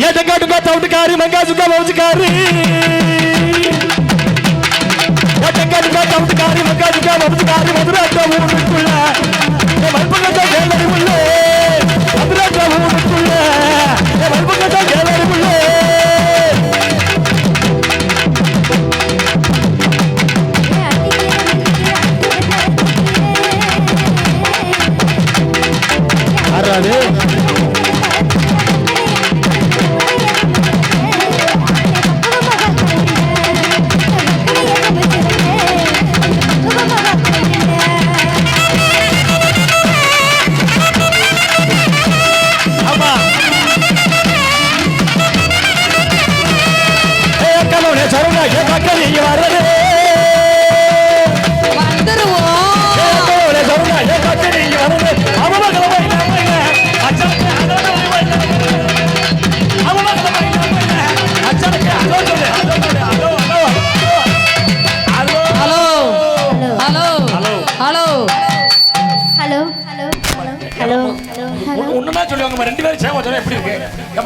ఎదంగా డుగా తౌటకారి మంగా జుగా వంశకారి ఎదంగా డుగా తౌటకారి మంగా జుగా వంశకారి మధురాజ్యం ఊరుకుళ్ళ మల్పల్లతో వేలడి ఉళ్ళ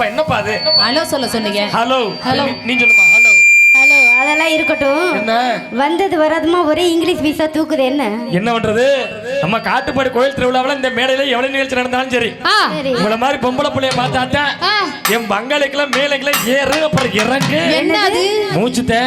என்னப்பா அது? ஹலோ சொல்ல சொன்னீங்க. ஹலோ. ஹலோ. நீ சொல்லுமா ஹலோ. ஹலோ அதெல்லாம் இருக்கட்டும். என்ன? வந்தது வராதுமா ஒரே இங்கிலீஷ் வீசா தூக்குது என்ன? என்ன பண்றது? நம்ம காட்டுப்பாடு கோயில் திருவிழாவில் இந்த மேடையில எவ்வளவு நிகழ்ச்சி நடந்தாலும் சரி. ஆ. சரி. உங்களை மாதிரி பொம்பளை புள்ளைய பார்த்தாட்டேன் ஆ. என் பங்காளிக்கெல்லாம் மேலைக்கெல்லாம் ஏறு அப்புறம் இறங்கு. என்னது? மூச்சுத்தே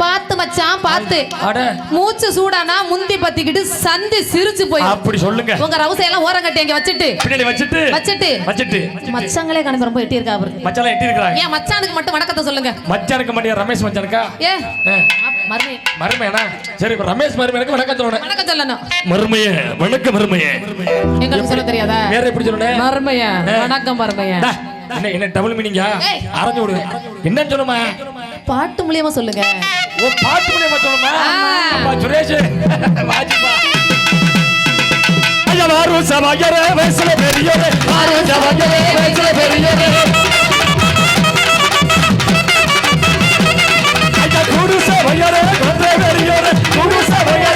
பார்த்து மச்சான் பார்த்து. அட. மூச்சு சூடானா முந்தி பத்திக்கிட்டு சந்தி சிரிச்சு போய் அப்படி சொல்லுங்க. உங்க ரவுசை எல்லாம் ஓரம் கட்டி இங்க வச்சுட்டு. பின்னாடி வச்சுட்டு. வச்சுட்டு. வச்சுட்டு. மச்சாங்களே கணக்கு ரொம்ப எட்டி இருக்கா அவருக்கு? மச்சாலாம் எட்டி இருக்கிறாங்க ஏன் மச்சானுக்கு மட்டும் வணக்கத்தை சொல்லுங்க. மச்சானுக்கு மாட்டியா ரமேஷ் மச்சானுக்கா ஏ. ஆ. மறுமை மருமையானா? சரி இப்ப ரமேஷ் மருமையனுக்கு வணக்கம் சொல்லணும் வணக்கம் சொல்லணும். மருமைய வணக்கம் மருமைய. எங்களுக்கு சொல்ல தெரியாதா? வேற எப்படி சொல்லணும்? மறுமைய வணக்கம் மறுமைய டா, என்ன என்ன டபுள் மீனிங்கா? ஏய். அரைஞ்சு விடுவேன் என்னன்னு சொல்லுமா? பாட்டு மூலியமா சொல்லுங்க. ஓ பாட்டு மூலியமா சொல்லுமா? ஆ. அப்பா சுரேஷ். வாஜிப்பா. ஐயா வாரு சவாயரே வயசுல பெரியவரே. வாரு சவாயரே வயசுல பெரியவரே. ஐயா குரு பெரியவரே குரு சவாயரே.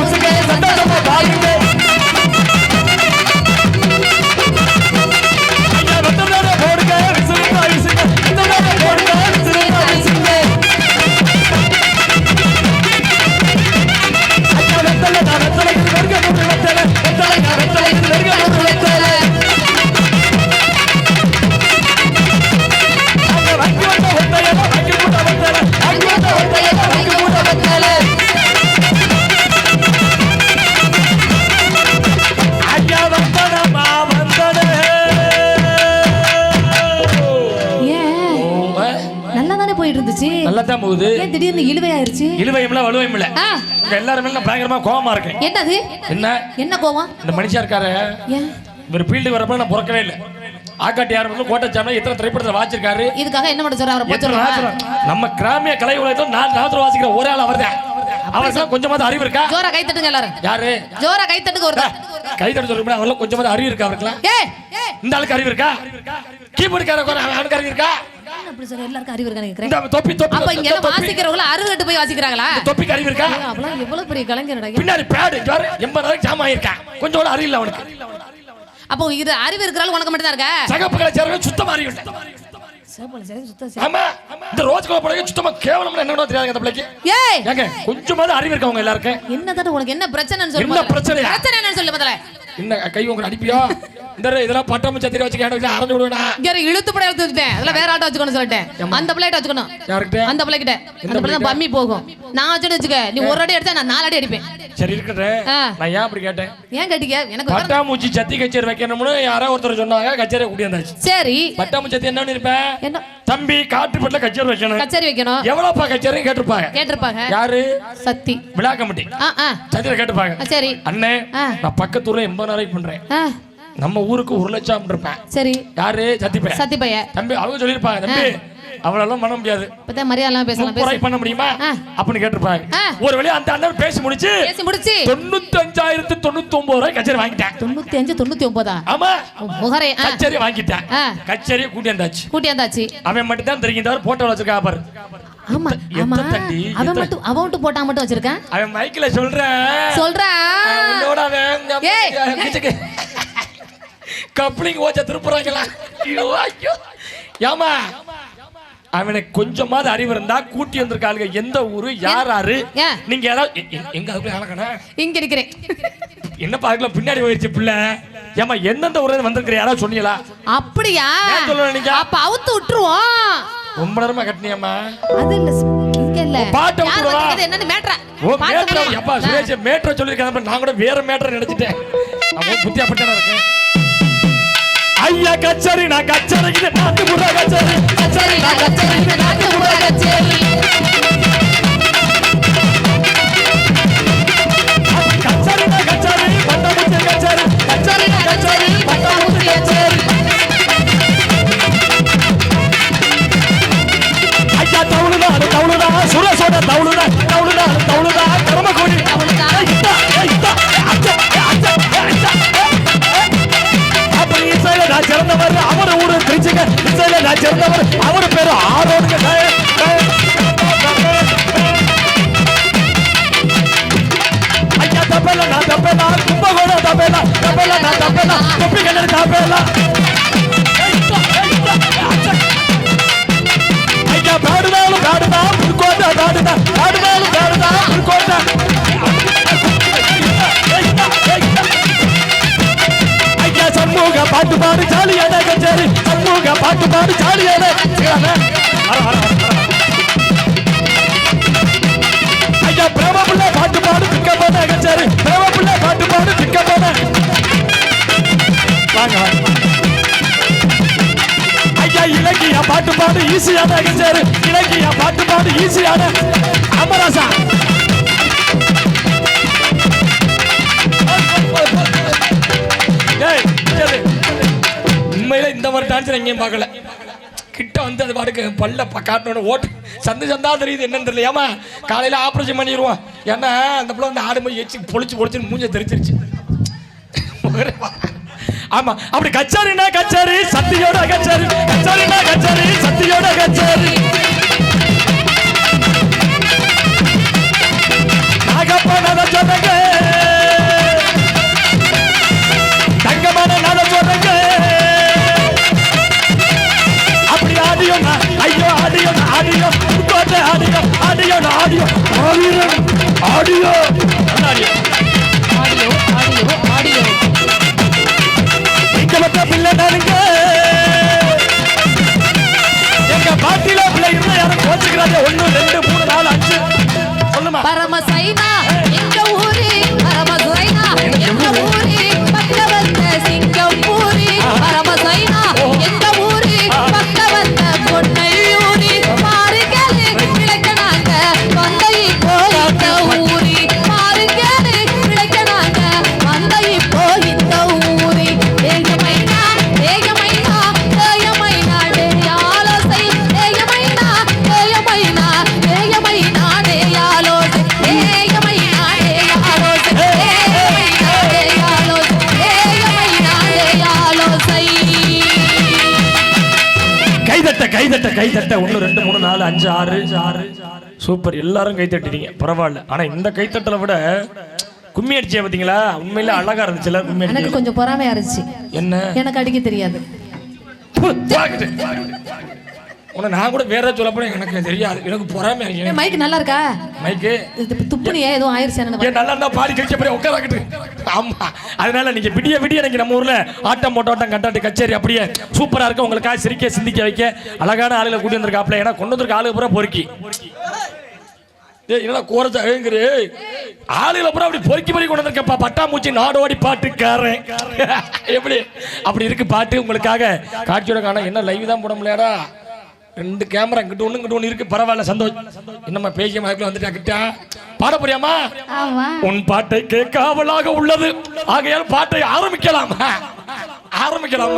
போயிட்டு இருந்துச்சு நல்லா தான் போகுது. ஏன் திடீர்னு இழுவையாயிருச்சு? இழுவையும்ல வலுவையும்ல. ஆ, உங்க எல்லாருமே நான் பயங்கரமா கோவமா இருக்கேன். என்னது? என்ன? என்ன கோவம்? இந்த மனுஷா இருக்காரு. இவர் ஃபீல்டு வரப்ப நான் பிறக்கவே இல்லை. ஆக்காட்டி யாரும் கோட்டச்சாமி எத்தனை திரைப்படத்தை வாச்சிருக்காரு? இதுக்காக என்ன பண்ண சொல்ற அவரை போய் எத்தனை சொல்லுவா நாத்திரம்? நம்ம கிராமிய கலை உலகத்தில் நான் நாத்திரம் வாசிக்கிற ஒரே ஆள் அவர்தான். அவருக்கு கொஞ்சமாவது அறிவு இருக்கா? ஜோரா கை தட்டுங்க எல்லாரும். யாரு? ஜோரா கை தட்டுங்க ஒரு கை தட்டு சொல்ல அவர்களும் கொஞ்சமாவது அறிவு இருக்கா அவருக்குலாம் இந்த ஆளுக்கு அறிவு இருக்கா? கீபோர்டுக்கார அவனுக்கு அறிவு இருக்கா? அப்படி எல்லாருக்கும் அறிவு இருக்கா நினைக்கிறேன் இந்த தொப்பி தொப்பி அப்ப இங்க எல்லாம் தொப்பி. வாசிக்கிறவங்கள அறுபது கட்டு போய் வாசிக்கிறாங்களா? அறிவு இருக்கா? எவ்வளவு பெரிய கலைஞரடா பின்னாடி பேடு ஜாரு ஜாம் கொஞ்சம் கூட அறிவு இல்லை அவனுக்கு. அப்போ இது அறிவு இருக்கிறாள் உனக்கு மட்டும் தான் இருக்கா சுத்தமா அறிவு இல்லை. ஆமா. இந்த கலர் சுத்தமா கேவலம்னு என்ன தெரியாது அந்த பிள்ளைக்கு. ஏய்! ஏங்க கொஞ்சமாவது அறிவு இருக்கா உங்க எல்லாருக்கும். என்னதான் உனக்கு என்ன பிரச்சனைன்னு சொல்லு என்ன முதல்ல. பிரச்சனையா? பிரச்சனை என்னன்னு சொல்லு முதல்ல. என்ன கை உங்களை அடிப்பியா? இந்த இதெல்லாம் பட்டாம சத்திரி வச்சு கேட்டு அரைஞ்சு விடுவேனா இங்க இழுத்து படம் எடுத்து வச்சுட்டேன் வேற ஆட்டோ வச்சுக்கணும் சொல்லிட்டேன். அந்த பிள்ளைகிட்ட வச்சுக்கணும். அந்த பிள்ளைகிட்ட. அந்த பிள்ளை தான் பம்மி போகும். நான் வச்சுட்டு வச்சுக்க நீ ஒரு அடி அடிச்சா நான் நாலு அடி அடிப்பேன். சரி இருக்கட்டும். நான் ஏன் அப்படி கேட்டேன்? ஏன் கேட்டீங்க? எனக்கு பட்டாமூச்சி சத்தி கச்சேரி வைக்கணும்னு யாரோ ஒருத்தர் சொன்னாங்க. கச்சேரி கூட்டியாந்தாச்சு சரி. பட்டாமூச்சி சத்தி என்னன்னு இருப்பேன் என்ன? தம்பி காட்டுப்பட்டில கச்சேரி வைக்கணும். கச்சேரி வைக்கணும். எவ்வளவுப்பா கச்சேரி கேட்டிருப்பாங்க? கேட்டிருப்பாங்க. யாரு? சத்தி. விழா கமிட்டி. சத்தியில கேட்டிருப்பாங்க. சரி. அண்ணே. நான் பக்கத்தூர்ல எண்பதாயிரம் பண்றேன். ஆ. நம்ம ஊருக்கு ஒரு லட்சம் இருப்பேன். சரி. யாரு? சத்திப்பேன் சத்தி பைய தம்பி அவங்க சொல்லியிருப்பாங்க தம்பி. அவளெல்லாம் பண்ண முடியாது. இப்பதான் மரியாதை பேசலாம் பேச. பண்ண முடியுமா. அப்படின்னு கேட்டிருப்பாங்க. ஒரு வழியா அந்த அண்ணன் பேசி முடிச்சு பேசி முடிச்சு. தொண்ணூத்தி அஞ்சாயிரத்து தொண்ணூத்தி ஒன்பது ரூபாய் கச்சேரி வாங்கிட்டேன். தொண்ணூத்தி அஞ்சு தொண்ணூத்தி ஒன்பதா ஆமா முகரே கச்சேரி வாங்கிட்டேன். ஆ. கச்சேரியை கூட்டி வந்தாச்சு. கூட்டி வந்தாச்சு. அவன் மட்டும் தான் தெரியும் தவிர போட்டோ வச்சிருக்கா பாரு. ஆமா ஆமா. அவன் மட்டும் அவன் மட்டும் போட்டா மட்டும் வச்சிருக்கான். அவன் மைக்ல சொல்றேன் சொல்றா. ஏய். கப்ளிங் ஓச்ச திருப்புறாங்களா? ஐயோ ஏமா அவனுக்கு கொஞ்சமாவது அறிவு இருந்தா கூட்டி வந்திருக்காளுங்க. எந்த ஊரு? யார் யாரு? நீங்க யாராவது எ- எங்க அதுக்குள்ள ஆளக்கணா இங்க இருக்கிறேன். என்ன பாக்கல பின்னாடி போயிருச்சு பிள்ளை? ஏமா எந்தெந்த ஊர்ல வந்திருக்கிற? யாராவது சொன்னீங்களா? அப்படியா? சொல்லல நீங்க? அப்ப அவுத்து விட்டுருவோம். ரொம்ப நேரமா கட்டினியம்மா. அது இல்ல பாட்டை என்னன்னு மேட்ரா ஓ மேட்ரா? சுரேஷ் சொல்லியிருக்காங்க. நான் கூட வேற மேட்ரை நினைச்சிட்டேன். அவன் புத்தி அப்படித்தானே இருக்கேன் ஐயா கச்சேரி நான் கச்சேரிக்கு நாட்டு முறை கச்சேரி. கச்சேரி நான் கச்சேரி இந்த நாட்டு முறை கச்சேரி கச்சேரி. தப்பேல தப்பேலா கும்பகோண தப்பேலா தப்பேலா நான் தப்பேலா தொப்பி கிணறு தப்பேலா. ஐயா பாடுதாலும் பாடுதா புதுக்கோட்டை பாடுதா பாடுதாலும் பாடுதா புதுக்கோட்டை ஐயா சண்முக பாட்டு பாடு ஜாலியான கச்சேரி. சண்முக பாட்டு பாடு ஜாலியான ஐயா பிரேமபுள்ள பாட்டு பாடு திக்கப்பன கச்சேரி. வாங்க வாங்க ஐயா இலக்கிய பாட்டு பாடு ஈஸியான கச்சேரி இலக்கிய பாட்டு பாடு ஈஸியான அமராசா உண்மையில இந்த மாதிரி டான்ஸ் எங்கேயும் பார்க்கல. கிட்ட வந்து அது பாட்டுக்கு பல்ல காட்டணும் ஓட்டு. சந்து சந்தா தெரியுது என்னன்னு தெரியல. ஏமா காலையில் ஆப்ரேஷன் பண்ணிடுவோம். ஏன்னா அந்த பிள்ளை வந்து ஆடு போய் எச்சு பொழிச்சு பொழிச்சுன்னு மூஞ்ச தெரிச்சிருச்சு. ஆமா அப்படி கச்சேரினா கச்சாரி சத்தியோட கச்சாரி கச்சேரினா கச்சாரி சத்தியோட கச்சாரி. கைதட்ட கைதட்ட ஒண்ணு ரெண்டு மூணு நாலு அஞ்சு ஆறு. ஆறு சூப்பர். எல்லாரும் கை தட்டிட்டீங்க. பரவாயில்ல. ஆனா இந்த கைத்தட்டலை விட கும்மி அடிச்சே பாத்தீங்களா உண்மையில அழகா இருந்துச்சுல கும்மி எனக்கு கொஞ்சம் பொறாமையா இருந்துச்சு. என்ன? எனக்கு அடிக்க தெரியாது. உன்னை நான் கூட வேற சொல்ல போனா எனக்கு தெரியாது. எனக்கு பொறாமை ஏன் மைக் நல்லா இருக்கா? மைக்கு துப்புனியா? ஏதோ ஆயிருச்சு நல்லா இருந்தா பாடி கழிச்ச போய் உட்காராக்கிட்டு ஆமா. அதனால நீங்க விடிய விடிய எனக்கு நம்ம ஊர்ல ஆட்டம் போட்டோட்டம் கண்டாட்டு கச்சேரி அப்படியே சூப்பரா இருக்கு. உங்களுக்காக சிரிக்க சிந்திக்க வைக்க. அழகான ஆளுகளை கூட்டி வந்திருக்காப்ல ஏன்னா கொண்டு வந்திருக்க ஆளுக பூரா பொறுக்கி. ஏய் என்னடா கோரச்சா ஆளுகளை பூரா அப்படி பொறுக்கி பொறுக்கி கொண்டு வந்திருக்கப்பா. பட்டாம்பூச்சி நாடோடி பாட்டுக்காரன். எப்படி? அப்படி இருக்கு பாட்டு. உங்களுக்காக காட்சியோட காண என்ன லைவ் தான் போட முடியாடா ரெண்டு கேமரா இங்கிட்ட ஒண்ணு இங்கிட்ட ஒண்ணு இருக்கு. பரவாயில்ல சந்தோஷம் என்னம்மா பேசிய மாதிரி வந்துட்டா கிட்டா? பாட போறியாமா ஆமா. உன் பாட்டை கேட்காவலாக உள்ளது. ஆகையால் பாட்டை ஆரம்பிக்கலாம்? ஆரம்பிக்கலாம்?